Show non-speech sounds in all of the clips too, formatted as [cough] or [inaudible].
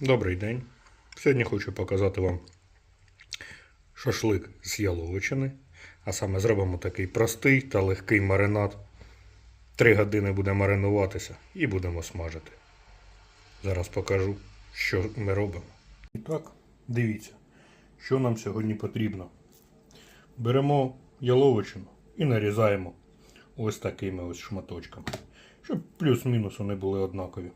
Добрий день. Сьогодні хочу показати вам шашлик з яловичини. А саме зробимо такий простий та легкий маринад. Три години буде маринуватися і будемо смажити. Зараз покажу, що ми робимо. І так, дивіться, що нам сьогодні потрібно. Беремо яловичину і нарізаємо ось такими ось шматочками, щоб плюс-мінус вони були однакові.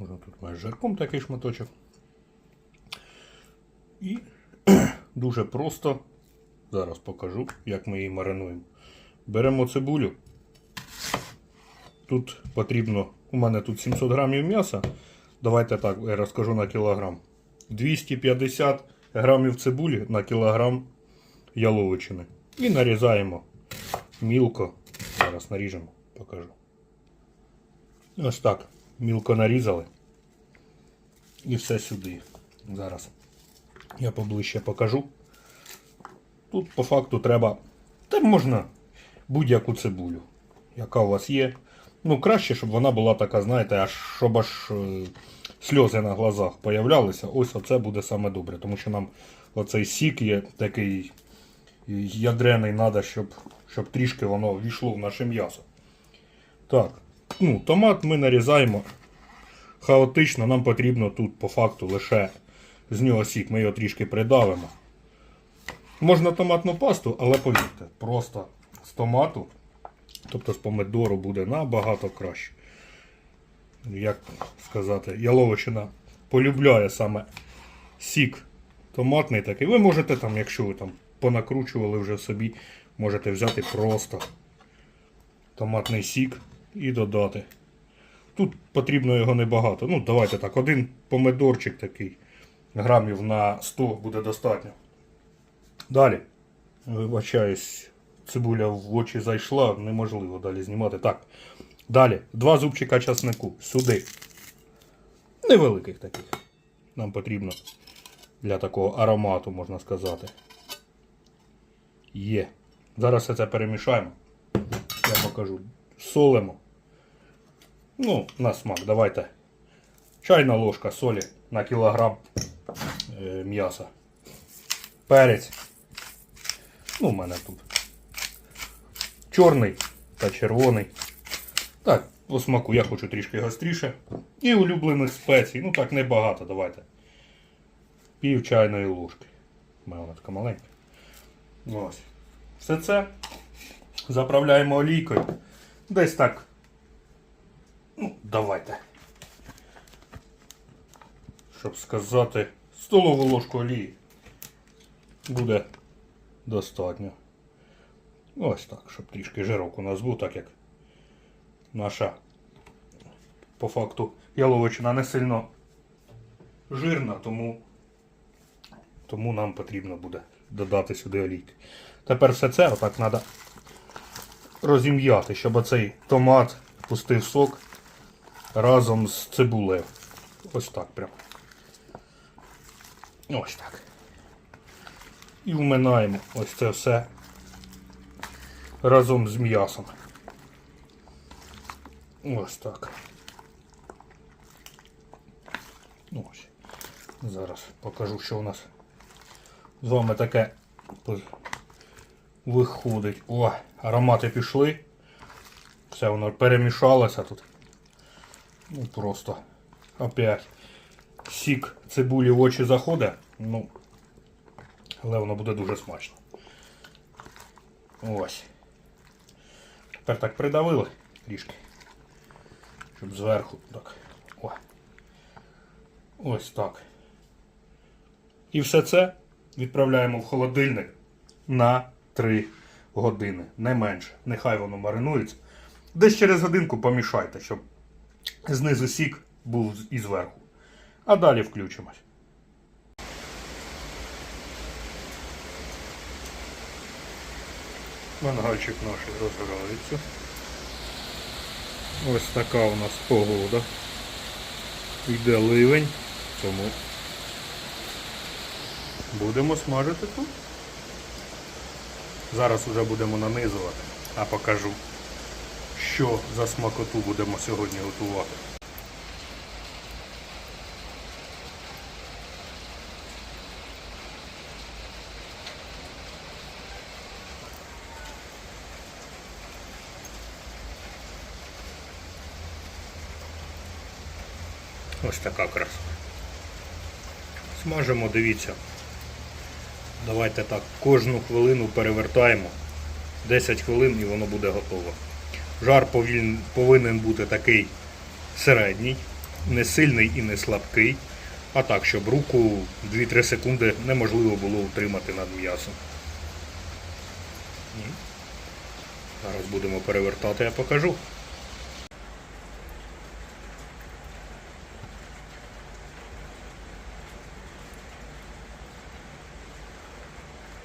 Можна тут має з жирком такий шматочок. І [clears throat] дуже просто, зараз покажу, як ми її маринуємо. Беремо цибулю. Тут потрібно, у мене тут 700 грамів м'яса. Давайте так, я розкажу на кілограм. 250 грамів цибулі на кілограм яловичини. І нарізаємо мілко. Зараз наріжемо, покажу. Ось так. Мілко нарізали. І все сюди. Зараз я поближче покажу. Тут по факту треба. Та можна будь-яку цибулю, яка у вас є. Ну, краще, щоб вона була така, знаєте, аж щоб аж е, сльози на глазах появлялися. Ось оце буде саме добре. Тому що нам оцей сік є такий ядрений, треба, щоб, щоб трішки воно війшло в наше м'ясо. Так, ну, томат ми нарізаємо хаотично. Нам потрібно тут по факту лише з нього сік. Ми його трішки придавимо. Можна томатну пасту, але повірте, просто з томату, тобто з помидору буде набагато краще. Як сказати, яловичина полюбляє саме сік томатний такий. Ви можете там, якщо ви там понакручували вже собі, можете взяти просто томатний сік і додати. Тут потрібно його небагато. Ну, давайте так, один помидорчик такий грамів на 100 буде достатньо. Далі, вибачаюсь, цибуля в очі зайшла, неможливо далі знімати. Так. Далі, два зубчика часнику сюди. Невеликих таких. Нам потрібно для такого аромату, можна сказати. Є. Зараз все це перемішаємо. Я покажу. Солимо. Ну, на смак, давайте. Чайна ложка солі на кілограм е, м'яса. Перець. Ну, у мене тут. Чорний та червоний. Так, по смаку я хочу трішки гостріше. І улюблених спецій. Ну так небагато, давайте. Пів чайної ложки. У мене вона така маленька. Ось. Все це заправляємо олійкою. Десь так. Ну, давайте. Щоб сказати, столову ложку олії буде достатньо. Ось так, щоб трішки жирок у нас був, так як наша по факту яловичина не сильно жирна, тому, тому нам потрібно буде додати сюди олійки. Тепер все це отак треба розім'яти, щоб оцей томат пустив сок разом з цибулею. Ось так прям. Ось так. І вминаємо ось це все разом з м'ясом. Ось так. Ось. Зараз покажу, що у нас з вами таке виходить. О, аромати пішли. Все воно перемішалося тут. Ну просто опять сік цибулі в очі заходить. Ну, але воно буде дуже смачно. Ось. Тепер так придавили трішки. Щоб зверху так. О. Ось так. І все це відправляємо в холодильник на 3 години. Не менше. Нехай воно маринується. Десь через годинку помішайте, щоб знизу сік був і зверху. А далі включимось. Мангальчик наш розгорається. Ось така у нас погода. Йде ливень, тому будемо смажити тут. Зараз вже будемо нанизувати, а покажу, що за смакоту будемо сьогодні готувати. Ось така краса. Смажемо, дивіться. Давайте так, кожну хвилину перевертаємо. 10 хвилин і воно буде готово. Жар повинен бути такий середній, не сильний і не слабкий. А так, щоб руку 2-3 секунди неможливо було утримати над м'ясом. Зараз будемо перевертати, я покажу.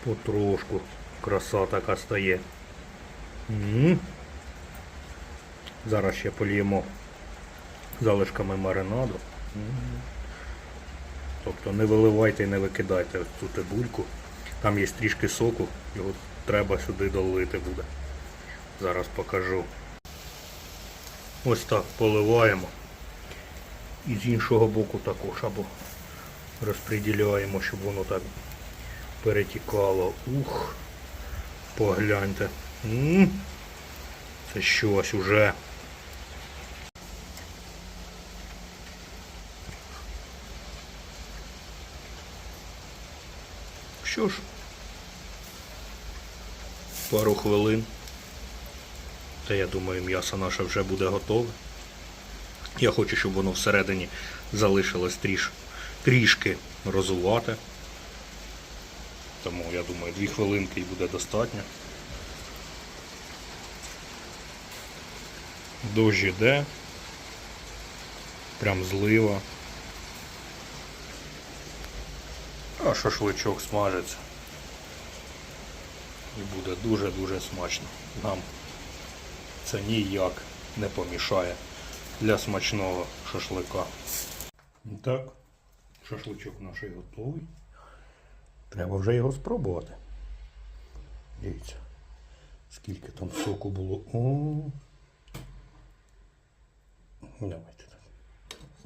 Потрошку краса така стає. М. Зараз ще поліємо залишками маринаду. М. Тобто не виливайте і не викидайте цю цибульку. Там є трішки соку, його треба сюди долити буде. Зараз покажу. Ось так поливаємо. І з іншого боку також або розподіляємо, щоб воно так перетікало. Ух, погляньте. Це щось уже. Що ж, пару хвилин. Та я думаю, м'ясо наше вже буде готове. Я хочу, щоб воно всередині залишилось тріш, трішки розувати. Тому я думаю, дві хвилинки і буде достатньо. Дощ іде. Прям злива. А шашличок смажиться. І буде дуже-дуже смачно. Нам це ніяк не помішає для смачного шашлика. Так, шашличок наш готовий. Треба вже його спробувати. Дивіться, скільки там соку було. О. Давайте так.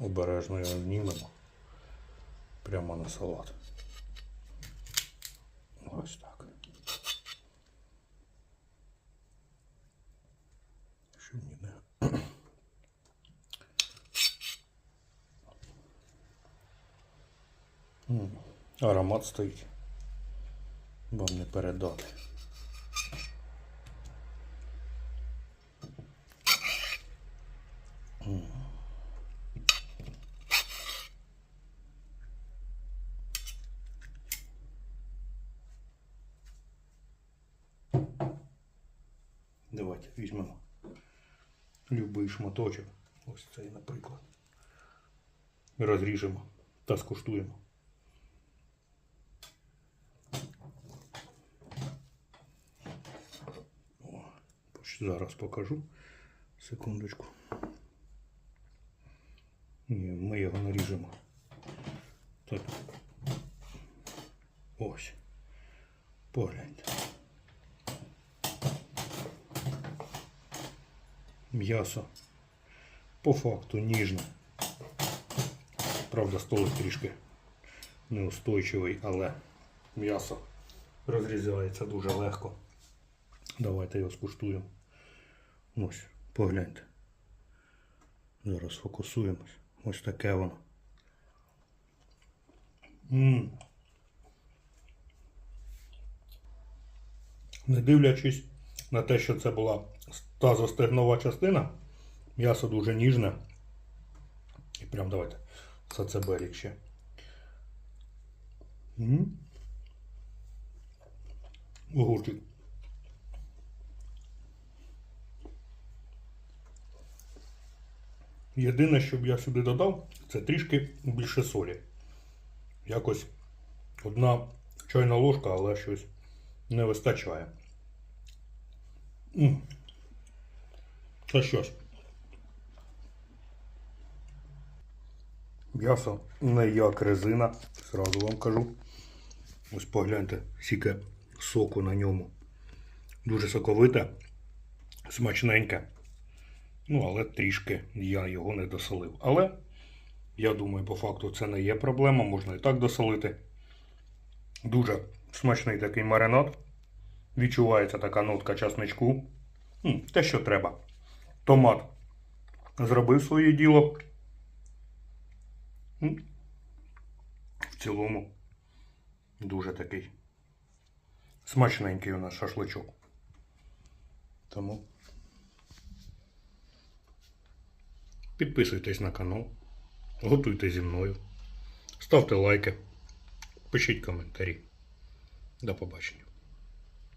Обережно його знімемо. Прямо на салат. Ось так. Щоб ніде. Аромат стоїть. Вам не передати. Давайте візьмемо любий шматочок. Ось цей, наприклад. Розріжемо та скуштуємо. Зараз покажу. Секундочку. Ні, ми його наріжемо. Так. Ось. Погляньте. М'ясо по факту ніжне. Правда, столик трішки неустойчивий, але м'ясо розрізається дуже легко. Давайте його скуштуємо. Ось, погляньте. Зараз фокусуємось. Ось таке воно. м Не дивлячись на те, що це була тазостегнова частина, м'ясо дуже ніжне. І прям давайте сацебелік ще. М. Огурчик. Єдине, що б я сюди додав, це трішки більше солі. Якось одна чайна ложка, але щось не вистачає. Це щось. М'ясо не як резина, зразу вам кажу. Ось погляньте, скільки соку на ньому. Дуже соковите, смачненьке. Ну, але трішки я його не досолив. Але я думаю, по факту це не є проблема, можна і так досолити. Дуже смачний такий маринад. Відчувається така нотка часничку. Те, що треба. Томат зробив своє діло. В цілому дуже такий смачненький у нас шашличок. Тому підписуйтесь на канал, готуйте зі мною, ставте лайки, пишіть коментарі. До побачення.